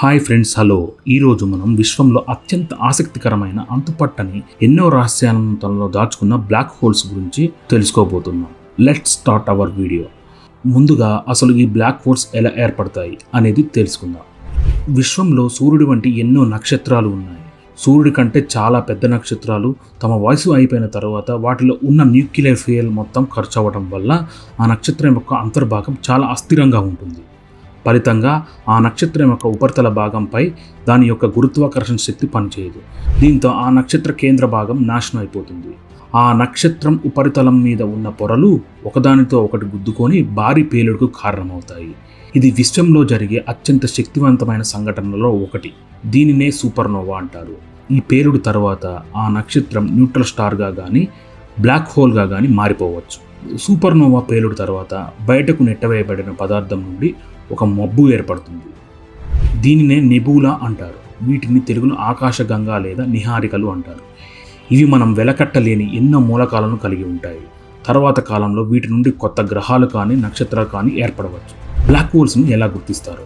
Hi friends hello. ఈరోజు మనం విశ్వంలో అత్యంత ఆసక్తికరమైన అంతుపట్టని ఎన్నో రహస్యాలను తనలో దాచుకున్న బ్లాక్ హోల్స్ గురించి తెలుసుకోబోతున్నాం. లెట్ స్టార్ట్ అవర్ వీడియో ముందుగా అసలు ఈ బ్లాక్ హోల్స్ ఎలా ఏర్పడతాయి అనేది తెలుసుకుందాం. విశ్వంలో సూర్యుడి వంటి ఎన్నో నక్షత్రాలు ఉన్నాయి. సూర్యుడి కంటే చాలా పెద్ద నక్షత్రాలు తమ వయసు అయిపోయిన తర్వాత వాటిలో ఉన్న న్యూక్లియర్ ఫ్యూయల్ మొత్తం ఖర్చు అవ్వడం వల్ల ఆ నక్షత్రం యొక్క అంతర్భాగం చాలా అస్థిరంగా ఉంటుంది. ఫలితంగా ఆ నక్షత్రం యొక్క ఉపరితల భాగంపై దాని యొక్క గురుత్వాకర్షణ శక్తి పనిచేయదు. దీంతో ఆ నక్షత్ర కేంద్ర భాగం నాశనం అయిపోతుంది. ఆ నక్షత్రం ఉపరితలం మీద ఉన్న పొరలు ఒకదానితో ఒకటి గుద్దుకొని భారీ పేలుడుకు కారణమవుతాయి. ఇది విశ్వంలో జరిగే అత్యంత శక్తివంతమైన సంఘటనలలో ఒకటి. దీనినే సూపర్నోవా అంటారు. ఈ పేలుడు తర్వాత ఆ నక్షత్రం న్యూట్రల్ స్టార్గా కానీ బ్లాక్ హోల్గా కానీ మారిపోవచ్చు. సూపర్నోవా పేలుడు తర్వాత బయటకు నెట్టవేయబడిన పదార్థం నుండి ఒక మబ్బు ఏర్పడుతుంది. దీనినే నెబూలా అంటారు. వీటిని తెలుగులో ఆకాశగంగా లేదా నిహారికలు అంటారు. ఇవి మనం వెలకట్టలేని ఎన్నో మూలకాలను కలిగి ఉంటాయి. తర్వాత కాలంలో వీటి నుండి కొత్త గ్రహాలు కానీ నక్షత్రాలు కానీ ఏర్పడవచ్చు. బ్లాక్ హోల్స్ను ఎలా గుర్తిస్తారు?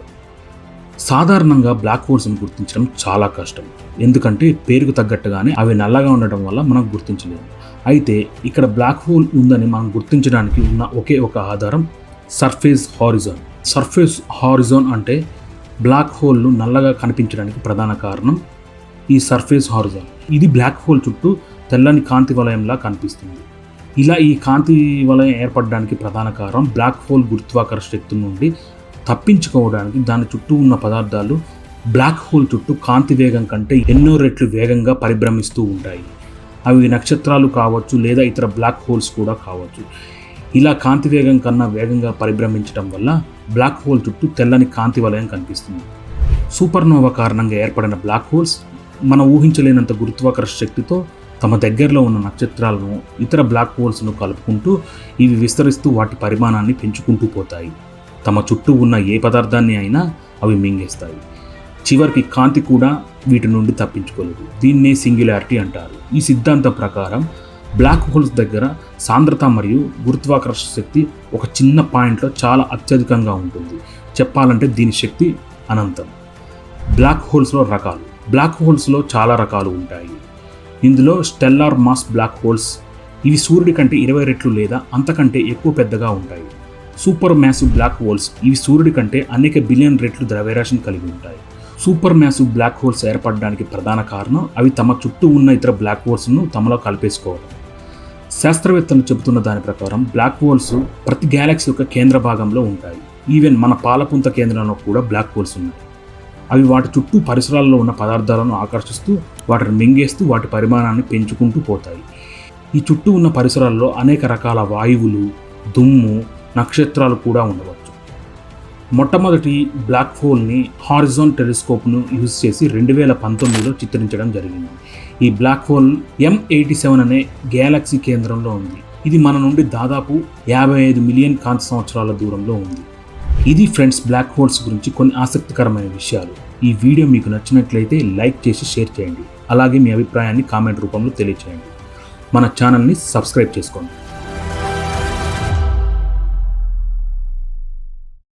సాధారణంగా బ్లాక్ హోల్స్ను గుర్తించడం చాలా కష్టం. ఎందుకంటే పేరుకు తగ్గట్టుగానే అవి నల్లగా ఉండటం వల్ల మనం గుర్తించలేము. అయితే ఇక్కడ బ్లాక్ హోల్ ఉందని మనం గుర్తించడానికి ఉన్న ఒకే ఒక ఆధారం సర్ఫేస్ హారిజాన్. సర్ఫేస్ హారిజోన్ అంటే బ్లాక్ హోల్ను నల్లగా కనిపించడానికి ప్రధాన కారణం ఈ సర్ఫేస్ హారిజోన్. ఇది బ్లాక్ హోల్ చుట్టూ తెల్లని కాంతి వలయంలా కనిపిస్తుంది. ఇలా ఈ కాంతి వలయం ఏర్పడడానికి ప్రధాన కారణం బ్లాక్ హోల్ గురుత్వాకర్ష శక్తి నుండి తప్పించుకోవడానికి దాని చుట్టూ ఉన్న పదార్థాలు బ్లాక్ హోల్ చుట్టూ కాంతి వేగం కంటే ఎన్నో రెట్లు వేగంగా పరిభ్రమిస్తూ ఉంటాయి. అవి నక్షత్రాలు కావచ్చు లేదా ఇతర బ్లాక్ హోల్స్ కూడా కావచ్చు. ఇలా కాంతి వేగం కన్నా వేగంగా పరిభ్రమించడం వల్ల బ్లాక్ హోల్ చుట్టూ తెల్లని కాంతి వలయం కనిపిస్తుంది. సూపర్నోవా కారణంగా ఏర్పడిన బ్లాక్ హోల్స్ మనం ఊహించలేనంత గురుత్వాకర్ష శక్తితో తమ దగ్గరలో ఉన్న నక్షత్రాలను ఇతర బ్లాక్ హోల్స్ను కలుపుకుంటూ ఇవి విస్తరిస్తూ వాటి పరిమాణాన్ని పెంచుకుంటూ పోతాయి. తమ చుట్టూ ఉన్న ఏ పదార్థాన్ని అయినా అవి మింగేస్తాయి. చివరికి కాంతి కూడా వీటి నుండి తప్పించుకోలేదు. దీన్నే సింగ్యులారిటీ అంటారు. ఈ సిద్ధాంతం ప్రకారం బ్లాక్ హోల్స్ దగ్గర సాంద్రత మరియు గురుత్వాకర్షణ శక్తి ఒక చిన్న పాయింట్లో చాలా అత్యధికంగా ఉంటుంది. చెప్పాలంటే దీని శక్తి అనంతం. బ్లాక్ హోల్స్లో రకాలు. బ్లాక్ హోల్స్లో చాలా రకాలు ఉంటాయి. ఇందులో స్టెల్లార్ మాస్ బ్లాక్ హోల్స్. ఇవి సూర్యుడి కంటే ఇరవై రెట్లు లేదా అంతకంటే ఎక్కువ పెద్దగా ఉంటాయి. Super massive black holes. ఇవి సూర్యుడి కంటే అనేక బిలియన్ రెట్లు ద్రవ్యరాశిని కలిగి ఉంటాయి. సూపర్ మ్యాసివ్ బ్లాక్ హోల్స్ ఏర్పడడానికి ప్రధాన కారణం అవి తమ చుట్టూ ఉన్న ఇతర బ్లాక్ హోల్స్ను తమలో కలిపేసుకోవడం. శాస్త్రవేత్తలు చెబుతున్న దాని ప్రకారం బ్లాక్ హోల్స్ ప్రతి గ్యాలక్సీ యొక్క కేంద్ర భాగంలో ఉంటాయి. ఈవెన్ మన పాలపుంత కేంద్రంలో కూడా బ్లాక్ హోల్స్ ఉన్నాయి. అవి వాటి చుట్టూ పరిసరాల్లో ఉన్న పదార్థాలను ఆకర్షిస్తూ వాటిని మింగేస్తూ వాటి పరిమాణాన్ని పెంచుకుంటూ పోతాయి. ఈ చుట్టూ ఉన్న పరిసరాల్లో అనేక రకాల వాయువులు దుమ్ము నక్షత్రాలు కూడా ఉండవచ్చు. మొట్టమొదటి బ్లాక్ హోల్ని హారిజోన్ టెలిస్కోప్ను యూజ్ చేసి రెండు వేల పంతొమ్మిదిలో చిత్రించడం జరిగింది. ఈ black hole M eighty seven అనే గ్యాలక్సీ కేంద్రంలో ఉంది. ఇది మన నుండి దాదాపు యాభై ఐదు మిలియన్ కాంతి సంవత్సరాల దూరంలో ఉంది. ఇది ఫ్రెండ్స్ బ్లాక్ హోల్స్ గురించి కొన్ని ఆసక్తికరమైన విషయాలు. ఈ వీడియో మీకు నచ్చినట్లయితే లైక్ చేసి షేర్ చేయండి. అలాగే మీ అభిప్రాయాన్ని కామెంట్ రూపంలో తెలియచేయండి. మన ఛానల్ని సబ్స్క్రైబ్ చేసుకోండి.